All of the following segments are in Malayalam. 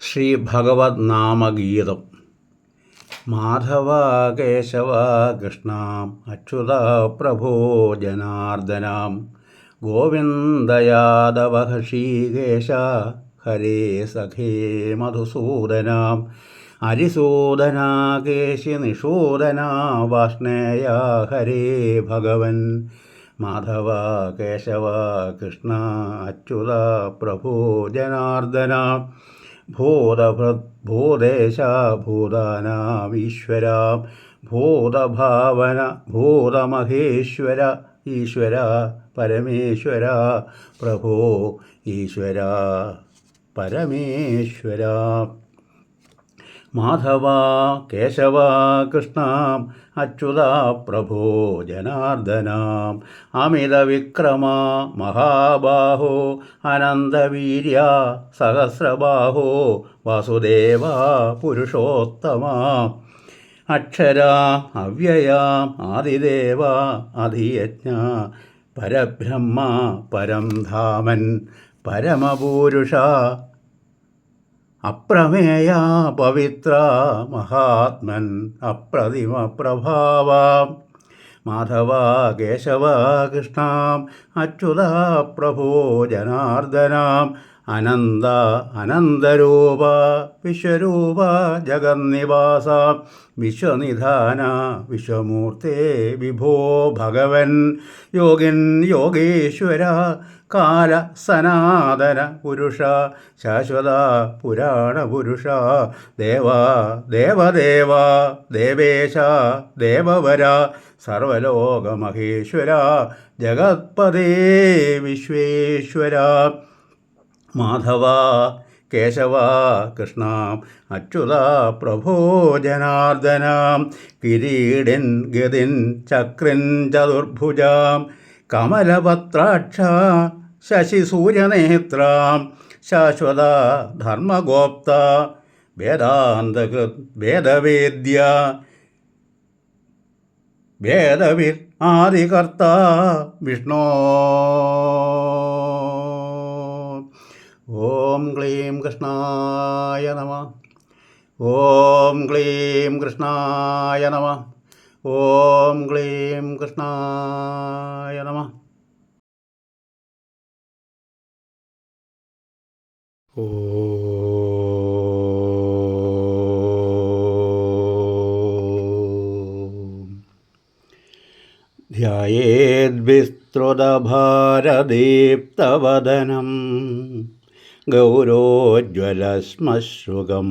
ശ്രീ ഭഗവത് നാമഗീതം മാധവ കേശവ കൃഷ്ണ അച്യുത പ്രഭോ ജനാർദ്ദനാം ഗോവിന്ദയാദവ ഹൃഷീകേശ ഹരേ സഖേ മധുസൂദനാം അരിസൂദന കേശി നിഷൂദന വാഷ്ണേയ ഹരേ ഭഗവൻ. മാധവ കേശവ കൃഷ്ണ അച്യുത പ്രഭോ ജനാർദ്ദന ഭൂതഭൃത് ഭൂദേശ ഭൂതാനാമീശ്വര ഭൂതഭാവന ഭൂതമഹേശ്വര ഈശ്വര പരമേശ്വര പ്രഭോ ഈശ്വര പരമേശ്വര മാധവ കേശവ കൃഷ്ണ അച്യുത പ്രഭോ ജനാർദ്ദനാം അമിതവിക്രമ മഹാബാഹോ അനന്തവീര്യ സഹസ്രബാഹോ വാസുദേവ പുരുഷോത്തമ അക്ഷര അവ്യയ ആദിദേവ അധിയജ്ഞ പരബ്രഹ്മ പരം ധാമൻ പരമപൂരുഷ അപ്രമേയ പവിത്ര മഹാത്മൻ അപ്രതിമ പ്രഭാവ. മാധവ കേശവ കൃഷ്ണം അച്യുത പ്രഭോ ജനാർദ്ദനാം. അനന്ത അനന്തരൂപ വിശ്വരൂപ ജഗന്നിവാസ വിശ്വനിധാന വിശ്വമൂർത്തേ വിഭോ ഭഗവൻ യോഗിൻ യോഗീശ്വര കാല സനാതന പുരുഷ ശാശ്വത പുരാണ പുരുഷ ദേവ ദേവദേവ ദേവേശ ദേവവര സർവലോകമഹേശ്വര ജഗത്പദേ വിശ്വേശ്വര. മാധവ കേശവ കൃഷ്ണ അച്യുത പ്രഭോ ജനാർദ്ദനാം കിരീടിൻ ഗതിൻ ചക്രൻ ചതുർഭുജാം കമലപത്രാക്ഷ ശശിസൂര്യനേത്രാം ശാശ്വത ധർമ്മഗോപ്ത വേദാന്തകൃത് വേദവേദ്യ വേദവിൽ ആദികർത്ത വിഷ്ണോ. ഓം ക്ലീം കൃഷ്ണായ നമ. ഓം ക്ലീം കൃഷ്ണായ നമ. ഓം ക്ലീം കൃഷ്ണായ നമ. ഓം. ധ്യേദ്വിസ്തൃതഭാരദീപ്തവദനം ഗൗരോജ്വലശ്മശ്രുകം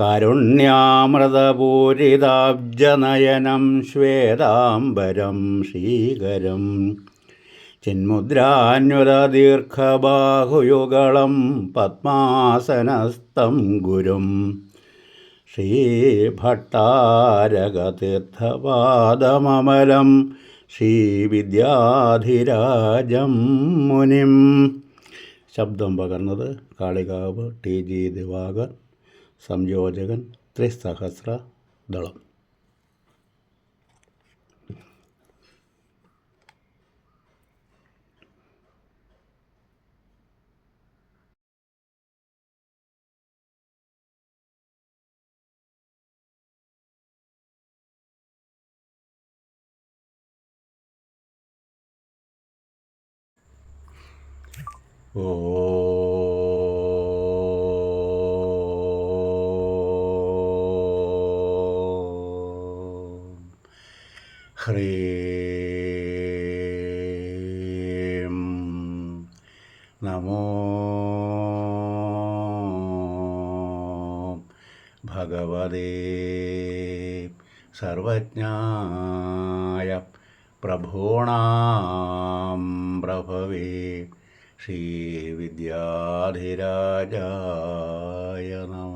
കാരുണ്യാമൃതപൂരിതാബ്ജനയനം ശ്വേതാംബരം ശ്രീകരം. ചിന്മുദ്രാന്യുതദീർഘബാഹുയുഗളം പത്മാസനസ്ഥം ഗുരും. ശ്രീഭട്ടാരകതീർത്ഥപാദമമലം ശ്രീവിദ്യാധിരാജം മുനിം. ശബ്ദം പകർന്നത് കാളികാവ് ടി ജി ദിവാകർ സംയോജകൻ ത്രിസഹസ്ര ദളം. ഓം ഹ്രീം നമോ ഭഗവതേ സർവജ്ഞായ പ്രഭൂണാം പ്രഭവേ ശ്രീവിദ്യാധിരാജായ നമ